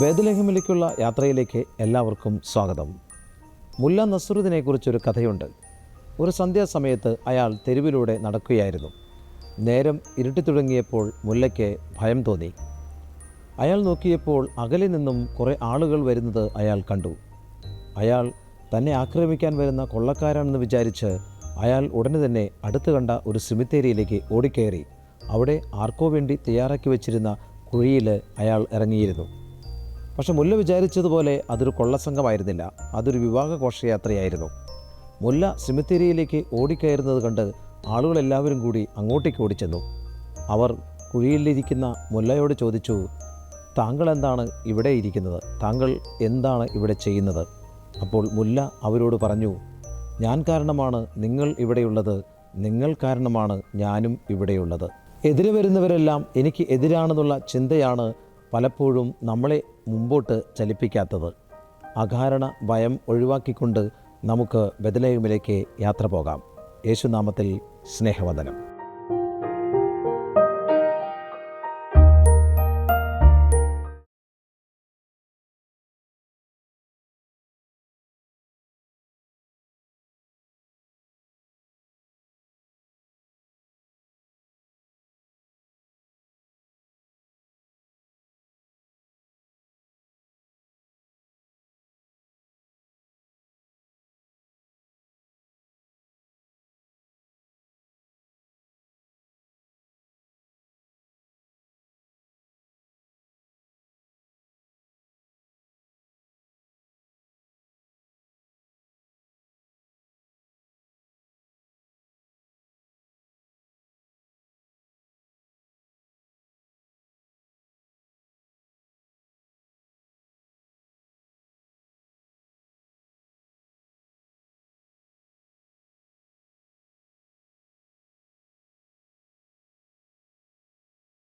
ബേദലഹമിലേക്കുള്ള യാത്രയിലേക്ക് എല്ലാവർക്കും സ്വാഗതം. മുല്ല നസറുദ്ദീനെ കുറിച്ചൊരു കഥയുണ്ട്. ഒരു സന്ധ്യാസമയത്ത് അയാൾ തെരുവിലൂടെ നടക്കുകയായിരുന്നു. നേരം ഇരുട്ടി തുടങ്ങിയപ്പോൾ മുല്ലയ്ക്ക് ഭയം തോന്നി. അയാൾ നോക്കിയപ്പോൾ അകലെ നിന്നും കുറേ ആളുകൾ വരുന്നത് അയാൾ കണ്ടു. അയാൾ തന്നെ ആക്രമിക്കാൻ വരുന്ന കൊള്ളക്കാരാണെന്ന് വിചാരിച്ച് അയാൾ ഉടനെ തന്നെ അടുത്ത് കണ്ട ഒരു സിമിത്തേരിയിലേക്ക് ഓടിക്കയറി. അവിടെ ആർക്കോ വേണ്ടി തയ്യാറാക്കി വെച്ചിരുന്ന കുഴിയിൽ അയാൾ ഇറങ്ങിയിരുന്നു. പക്ഷെ മുല്ല വിചാരിച്ചതുപോലെ അതൊരു കൊള്ളസംഘമായിരുന്നില്ല. അതൊരു വിവാഹ ഘോഷയാത്രയായിരുന്നു മുല്ല സിമിത്തേരിയിലേക്ക് ഓടിക്കയറുന്നത് കണ്ട് ആളുകളെല്ലാവരും കൂടി അങ്ങോട്ടേക്ക് ഓടിച്ചെന്നു. അവർ കുഴിയിലിരിക്കുന്ന മുല്ലയോട് ചോദിച്ചു താങ്കൾ എന്താണ് ഇവിടെ ഇരിക്കുന്നത്? താങ്കൾ എന്താണ് ഇവിടെ ചെയ്യുന്നത്? അപ്പോൾ മുല്ല അവരോട് പറഞ്ഞു ഞാൻ കാരണമാണ് നിങ്ങൾ ഇവിടെയുള്ളത്. നിങ്ങൾ കാരണമാണ് ഞാനും ഇവിടെയുള്ളത്. എതിരെ വരുന്നവരെല്ലാം എനിക്ക് എതിരാണെന്നുള്ള ചിന്തയാണ് പലപ്പോഴും നമ്മളെ മുമ്പോട്ട് ചലിപ്പിക്കാത്തത്. അകാരണ ഭയം ഒഴിവാക്കിക്കൊണ്ട് നമുക്ക് ബദലേമിലേക്ക് യാത്ര പോകാം. യേശുനാമത്തിൽ സ്നേഹവന്ദനം.